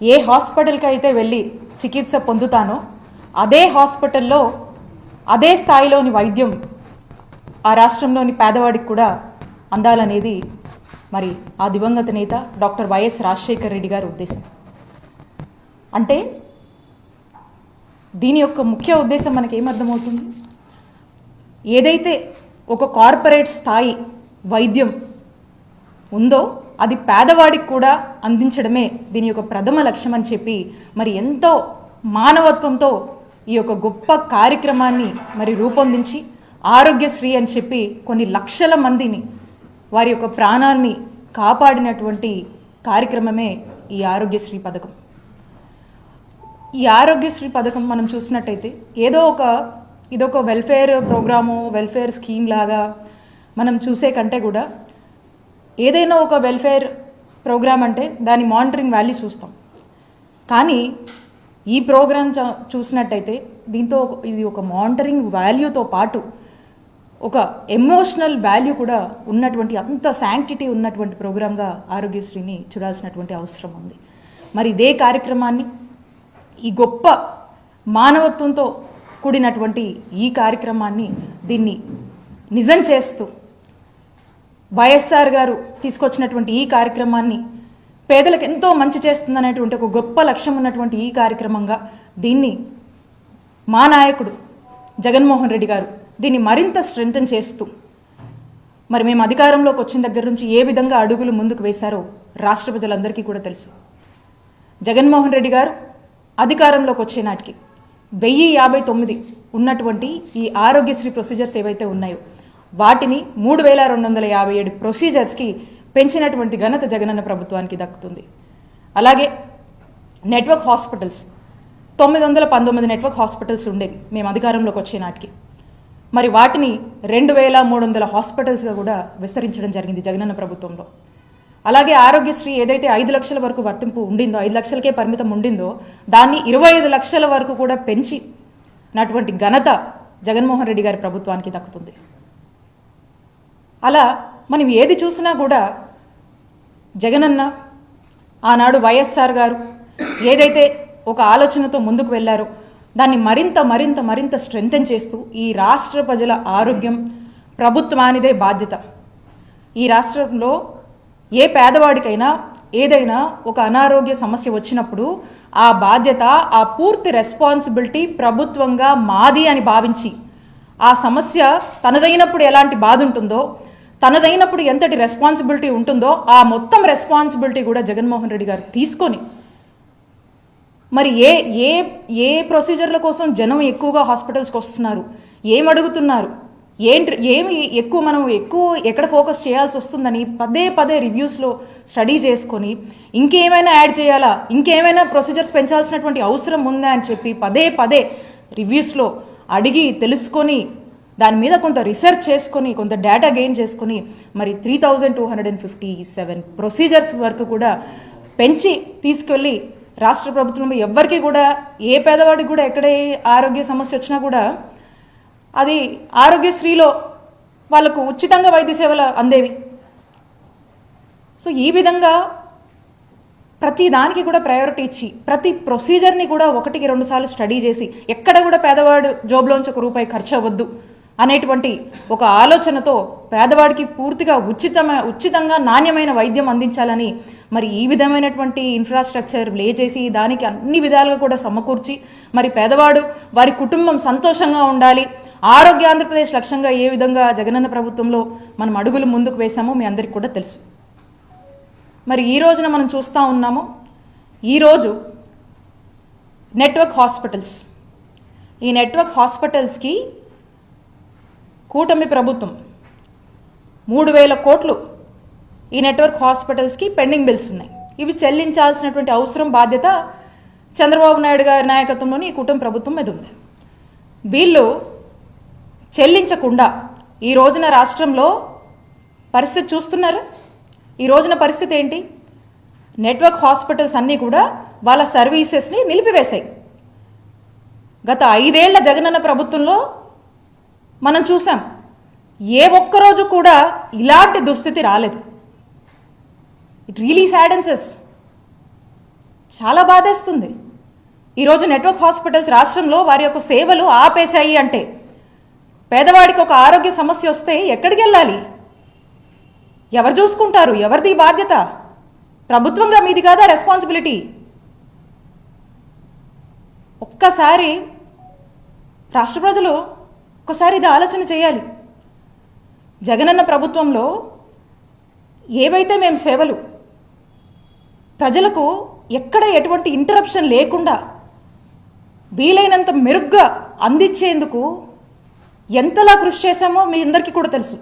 ఏ హాస్పిటల్కి అయితే వెళ్ళి చికిత్స పొందుతానో అదే హాస్పిటల్లో అదే స్థాయిలోని వైద్యం ఆ రాష్ట్రంలోని పేదవాడికి కూడా అందాలనేది మరి ఆ దివంగత నేత డాక్టర్ వైఎస్ రాజశేఖర్ రెడ్డి గారి ఉద్దేశం. అంటే దీని యొక్క ముఖ్య ఉద్దేశం మనకి ఏమర్థమవుతుంది ఏదైతే ఒక కార్పొరేట్ స్థాయి వైద్యం ఉందో అది పేదవాడికి కూడా అందించడమే దీని యొక్క ప్రథమ లక్ష్యం అని చెప్పి మరి ఎంతో మానవత్వంతో ఈ యొక్క గొప్ప కార్యక్రమాన్ని మరి రూపొందించి ఆరోగ్యశ్రీ అని చెప్పి కొన్ని లక్షల మందిని వారి యొక్క ప్రాణాన్ని కాపాడినటువంటి కార్యక్రమమే ఈ ఆరోగ్యశ్రీ పథకం. ఈ ఆరోగ్యశ్రీ పథకం మనం చూసినట్టయితే ఏదో ఒక ఇదొక వెల్ఫేర్ ప్రోగ్రాము వెల్ఫేర్ స్కీమ్ లాగా మనం చూసే కంటే కూడా ఏదైనా ఒక వెల్ఫేర్ ప్రోగ్రామ్ అంటే దాని మానిటరింగ్ వాల్యూ చూస్తాం. కానీ ఈ ప్రోగ్రామ్ చ- చూసినట్టయితే దీంతో ఇది ఒక మానిటరింగ్ వాల్యూతో పాటు ఒక ఎమోషనల్ వాల్యూ కూడా ఉన్నటువంటి అంత శాంక్టిటీ ఉన్నటువంటి ప్రోగ్రామ్గా ఆరోగ్యశ్రీని చూడాల్సినటువంటి అవసరం ఉంది. మరి ఇదే కార్యక్రమాన్ని ఈ గొప్ప మానవత్వంతో కూడినటువంటి ఈ కార్యక్రమాన్ని దీన్ని నిజం చేస్తూ వైఎస్ఆర్ గారు తీసుకొచ్చినటువంటి ఈ కార్యక్రమాన్ని పేదలకు ఎంతో మంచి చేస్తుందనేటువంటి ఒక గొప్ప లక్ష్యం ఉన్నటువంటి ఈ కార్యక్రమంగా దీన్ని మా నాయకుడు జగన్మోహన్ రెడ్డి గారు దీన్ని మరింత స్ట్రెంగ్తన్ చేస్తూ మరి మేము అధికారంలోకి వచ్చిన దగ్గర నుంచి ఏ విధంగా అడుగులు ముందుకు వేశారో రాష్ట్ర ప్రజలందరికీ కూడా తెలుసు. జగన్మోహన్ రెడ్డి గారు అధికారంలోకి వచ్చే నాటికి వెయ్యి యాభై తొమ్మిది ఉన్నటువంటి ఈ ఆరోగ్యశ్రీ ప్రొసీజర్స్ ఏవైతే ఉన్నాయో వాటిని మూడు వేల రెండు వందల యాభై ఏడు ప్రొసీజర్స్కి పెంచినటువంటి ఘనత జగనన్న ప్రభుత్వానికి దక్కుతుంది. అలాగే నెట్వర్క్ హాస్పిటల్స్ తొమ్మిది వందల పంతొమ్మిది నెట్వర్క్ హాస్పిటల్స్ ఉండేవి మేము అధికారంలోకి వచ్చే నాటికి. మరి వాటిని రెండు వేల మూడు వందల హాస్పిటల్స్గా కూడా విస్తరించడం జరిగింది జగనన్న ప్రభుత్వంలో. అలాగే ఆరోగ్యశ్రీ ఏదైతే ఐదు లక్షల వరకు వర్తింపు ఉండిందో ఐదు లక్షలకే పరిమితం ఉండిందో దాన్ని ఇరవై ఐదు లక్షల వరకు కూడా పెంచి నటువంటి ఘనత జగన్మోహన్ రెడ్డి గారి ప్రభుత్వానికి దక్కుతుంది. అలా మనం ఏది చూసినా కూడా జగనన్న ఆనాడు వైఎస్ఆర్ గారు ఏదైతే ఒక ఆలోచనతో ముందుకు వెళ్ళారో దాన్ని మరింత మరింత మరింత స్ట్రెంగ్తన్ చేస్తూ ఈ రాష్ట్ర ప్రజల ఆరోగ్యం ప్రభుత్వానిదే బాధ్యత. ఈ రాష్ట్రంలో ఏ పేదవాడికైనా ఏదైనా ఒక అనారోగ్య సమస్య వచ్చినప్పుడు ఆ బాధ్యత ఆ పూర్తి రెస్పాన్సిబిలిటీ ప్రభుత్వంగా మాది అని భావించి ఆ సమస్య తనదైనప్పుడు ఎలాంటి బాధ ఉంటుందో తనదైనప్పుడు ఎంతటి రెస్పాన్సిబిలిటీ ఉంటుందో ఆ మొత్తం రెస్పాన్సిబిలిటీ కూడా జగన్మోహన్ రెడ్డి గారు తీసుకొని మరి ఏ ఏ ఏ ప్రొసీజర్ల కోసం జనం ఎక్కువగా హాస్పిటల్స్కి వస్తున్నారు? ఏం అడుగుతున్నారు? ఏంటి ఏమి ఎక్కువ మనం ఎక్కువ ఎక్కడ ఫోకస్ చేయాల్సి వస్తుందని పదే పదే రివ్యూస్లో స్టడీ చేసుకొని ఇంకేమైనా యాడ్ చేయాలా? ఇంకేమైనా ప్రొసీజర్స్ పెంచాల్సినటువంటి అవసరం ఉందా అని చెప్పి పదే పదే రివ్యూస్లో అడిగి తెలుసుకొని దాని మీద కొంత రీసెర్చ్ చేసుకొని కొంత డేటా గెయిన్ చేసుకొని మరి three thousand two hundred and fifty seven procedures వరకు కూడా పెంచి తీసుకెళ్ళి రాష్ట్ర ప్రభుత్వం ఎవ్వరికి కూడా ఏ పేదవాడికి కూడా ఎక్కడ ఏ ఆరోగ్య సమస్య వచ్చినా కూడా అది ఆరోగ్యశ్రీలో వాళ్ళకు ఉచితంగా వైద్య సేవలు అందేవి. సో ఈ విధంగా ప్రతి దానికి కూడా ప్రయారిటీ ఇచ్చి ప్రతి ప్రొసీజర్ని కూడా ఒకటికి రెండు సార్లు స్టడీ చేసి ఎక్కడ కూడా పేదవాడు జోబులోంచి ఒక రూపాయి ఖర్చు అవ్వద్దు. అనేటువంటి ఒక ఆలోచనతో పేదవాడికి పూర్తిగా ఉచితమ ఉచితంగా నాణ్యమైన వైద్యం అందించాలని మరి ఈ విధమైనటువంటి ఇన్ఫ్రాస్ట్రక్చర్ లే చేసి దానికి అన్ని విధాలుగా కూడా సమకూర్చి మరి పేదవాడు వారి కుటుంబం సంతోషంగా ఉండాలి. ఆరోగ్య ఆంధ్రప్రదేశ్ లక్ష్యంగా ఏ విధంగా జగనన్న ప్రభుత్వంలో మనం అడుగులు ముందుకు వేశామో మీ అందరికీ కూడా తెలుసు. మరి ఈ రోజున మనం చూస్తూ ఉన్నాము ఈరోజు నెట్వర్క్ హాస్పిటల్స్ ఈ నెట్వర్క్ హాస్పిటల్స్కి కూటమి ప్రభుత్వం. మూడు వేల కోట్లు ఈ నెట్వర్క్ హాస్పిటల్స్కి పెండింగ్ బిల్స్ ఉన్నాయి. ఇవి చెల్లించాల్సినటువంటి అవసరం బాధ్యత చంద్రబాబు నాయుడు గారి నాయకత్వంలోని ఈ కూటమి ప్రభుత్వం మీద ఉంది. వీళ్ళు చెల్లించకుండా ఈ రోజున రాష్ట్రంలో పరిస్థితి చూస్తున్నారు? ఈ రోజున పరిస్థితి ఏంటి? నెట్వర్క్ హాస్పిటల్స్ అన్నీ కూడా వాళ్ళ సర్వీసెస్ని నిలిపివేశాయి. గత ఐదేళ్ళ జగనన్న ప్రభుత్వంలో మనం చూసాం. ఏ ఒక్కరోజు కూడా ఇలాంటి దుస్థితి రాలేదు. ఇట్ రియలీ సాడెన్సెస్ చాలా బాధేస్తుంది. ఈరోజు నెట్వర్క్ హాస్పిటల్స్ రాష్ట్రంలో వారి యొక్క సేవలు ఆపేశాయి అంటే పేదవాడికి ఒక ఆరోగ్య సమస్య వస్తే ఎక్కడికి వెళ్ళాలి? ఎవరు చూసుకుంటారు? ఎవరిది బాధ్యత? ప్రభుత్వంగా మీది కాదా రెస్పాన్సిబిలిటీ? ఒక్కసారి రాష్ట్ర ప్రజలు ఒక్కసారి ఇది ఆలోచన చేయాలి. జగనన్న ప్రభుత్వంలో ఏవైతే మేము సేవలు ప్రజలకు ఎక్కడ ఎటువంటి ఇంటరప్షన్ లేకుండా వీలైనంత మెరుగ్గా అందించేందుకు ఎంతలా కృషి చేశామో మీ అందరికీ కూడా తెలుసు.